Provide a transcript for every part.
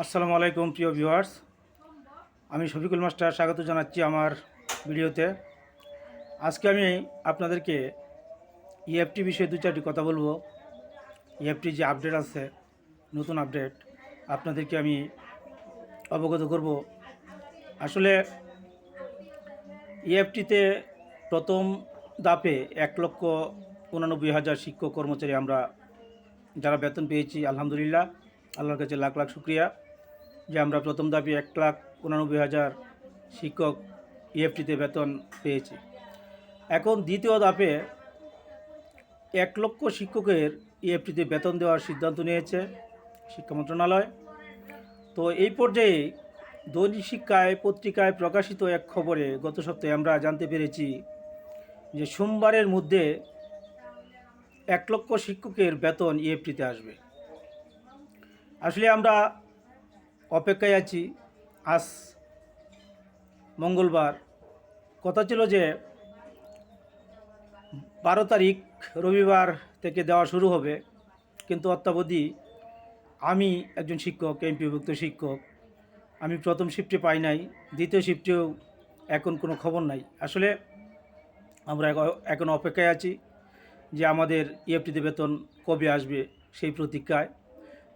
আসসালামু আলাইকুম, প্রিয় ভিউয়ার্স। আমি শফিকুল মাস্টার, স্বাগত জানাচ্ছি আমার ভিডিওতে। আজকে আমি আপনাদেরকে ইএফটি বিষয়ে দু চারটি কথা বলব। ইএফটি যে আপডেট আছে, নতুন আপডেট আপনাদেরকে আমি অবগত করব। আসলে ইএফটিতে প্রথম দাপে এক লক্ষ উনানব্বই হাজার শিক্ষক কর্মচারী আমরা, যারা বেতন পেয়েছি, আলহামদুলিল্লাহ। আল্লাহর কাছে লাখ লাখ শুক্রিয়া। যে আমরা প্রথম দাবি এক লাখ উনানব্বই হাজার শিক্ষক ইএফটিতে বেতন পেয়েছি। এখন দ্বিতীয় দাপে এক লক্ষ শিক্ষকের ইএফটিতে বেতন দেওয়ার সিদ্ধান্ত নিয়েছে শিক্ষা মন্ত্রণালয়। তো এই পর্যায়ে দৈনিক শিক্ষায় পত্রিকায় প্রকাশিত এক খবরে গত সপ্তাহে আমরা জানতে পেরেছি যে সোমবারের মধ্যে এক লক্ষ শিক্ষকের বেতন ইএফটিতে আসবে। আসলে আমরা অপেক্ষায় আছি। আজ মঙ্গলবার। কথা ছিল যে, বারো তারিখ রবিবার থেকে দেওয়া শুরু হবে। কিন্তু অত্যাবধি আমি একজন শিক্ষক, এমপিভুক্ত শিক্ষক। আমি প্রথম শিফটে পাই নাই, দ্বিতীয় শিফটেও এখন কোনো খবর নাই। আসলে আমরা এখন- অপেক্ষায় আছি যে আমাদের ইএফটিতে বেতন কবে আসবে সেই প্রতীক্ষায়।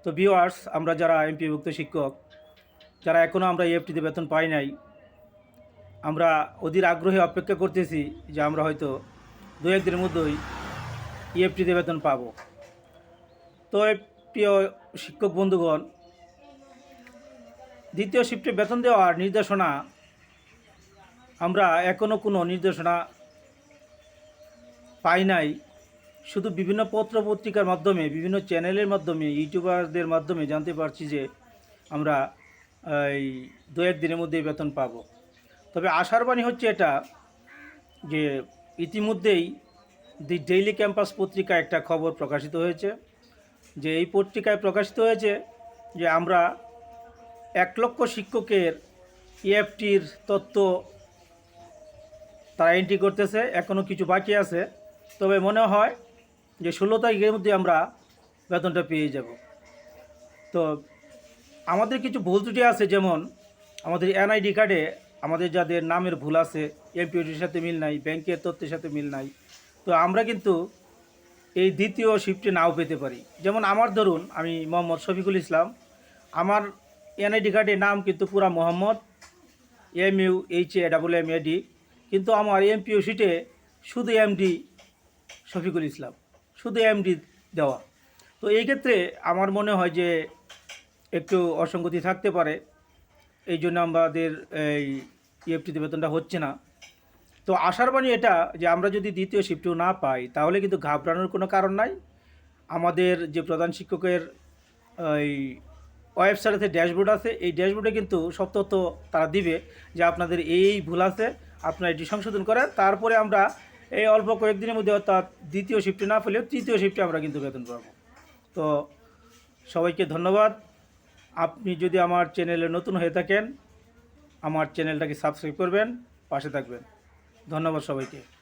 তো ভিওয়ার্স আমরা যারা এমপিভুক্ত শিক্ষক যারা এখনও আমরা ইএফটিতে বেতন পাই নাই, আমরা অধীর আগ্রহে অপেক্ষা করতেছি যে আমরা হয়তো দু একদিনের মধ্যেই ইএফটিতে বেতন পাবো। তো প্রিয় শিক্ষক বন্ধুগণ, দ্বিতীয় শিফটে বেতন দেওয়ার নির্দেশনা, আমরা এখনও কোনো নির্দেশনা পাই নাই। শুধু বিভিন্ন পত্র পত্রিকার মাধ্যমে, বিভিন্ন চ্যানেলের মাধ্যমে, ইউটিউবারদের মাধ্যমে জানতে পারছি যে আমরা এই দু এক দিনের মধ্যেই বেতন পাব। তবে আশার বাণী হচ্ছে এটা যে ইতিমধ্যেই দি ডেইলি ক্যাম্পাস পত্রিকা একটা খবর প্রকাশিত হয়েছে। যে এই পত্রিকায় প্রকাশিত হয়েছে যে আমরা এক লক্ষ শিক্ষকের ইএফটির তত্ত্ব তারা এন্ট্রি করতেছে এখনও কিছু বাকি আছে। তবে মনে হয় যে ষোলো তারিখের মধ্যে আমরা বেতনটা পেয়ে যাব। তো আমাদের কিছু ভুল ত্রুটি আছে, যেমন আমাদের এনআইডি কার্ডে আমাদের যাদের নামের ভুল আছে এমপিওটির সাথে মিল নাই ব্যাংকের তথ্যের সাথে মিল নাই, তো আমরা কিন্তু এই দ্বিতীয় শিফটে নাও পেতে পারি। যেমন আমার ধরুন, আমি মোহাম্মদ শফিকুল ইসলাম, আমার এনআইডি কার্ডের নাম কিন্তু পুরা Mohammad M U H A double M AD কিন্তু আমার এমপিও সিটে শুধু এমডি শফিকুল ইসলাম, শুধু এমডি দেওয়া। তো এই ক্ষেত্রে আমার মনে হয় যে একটু অসঙ্গতি থাকতে পারে, এই জন্য আমাদের এই ইএফটিতে বেতনটা হচ্ছে না। তো আশার বাণী এটা যে আমরা যদি দ্বিতীয় শিফটও না পাই, তাহলে কিন্তু ঘাবড়ানোর কোনো কারণ নাই। আমাদের যে প্রধান শিক্ষকের এই ওয়েবসাইটে ড্যাশবোর্ড আছে, এই ড্যাশবোর্ডে কিন্তু সব তথ্য তারা দিবে যে আপনাদের এই ভুল আছে, আপনারা এটি সংশোধন করেন। তারপরে আমরা এই অল্প কয়েকদিনের মধ্যে অর্থাৎ দ্বিতীয় শিফটে না পেলেও তৃতীয় শিফটে আমরা কিন্তু বেতন পাবো। তো সবাইকে ধন্যবাদ। আপনি যদি আমার চ্যানেলে নতুন হয়ে থাকেন, আমার চ্যানেলটাকে সাবস্ক্রাইব করবেন, পাশে থাকবেন। ধন্যবাদ সবাইকে।